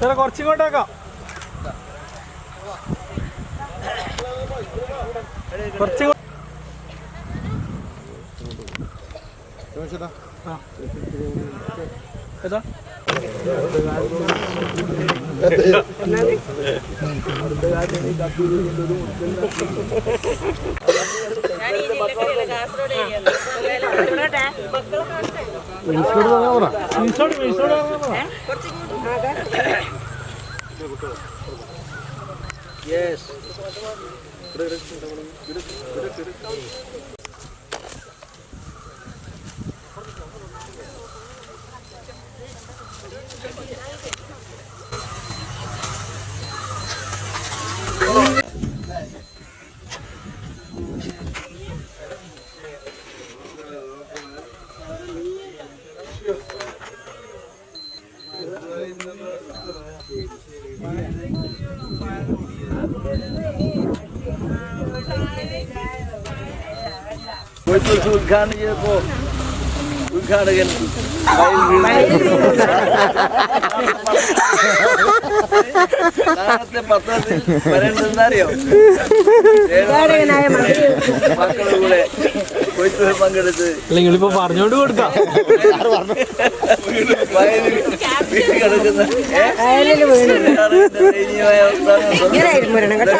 ചേട്ടാ കുറച്ചിങ്ങോട്ടേക്കാം. കുറച്ച് മീസോട് കോഴിക്കോട് ഉദ്ഘാടനം ചെയ്തപ്പോ ഉദ്ഘാടകൻ നാളത്തെ പത്രത്തിൽ വരേണ്ടതെന്നറിയോ മക്കളുടെ കൂടെ കൊയ്ത്തൊഴിൽ പങ്കെടുത്ത് പറഞ്ഞോണ്ട് കൊടുക്കാം. കിടക്കുന്ന ഏ? സർക്കാരിന്റെ ദയനീയമായ അവസ്ഥ ഇങ്ങനെയായിരുന്നു വരണം കേട്ടോ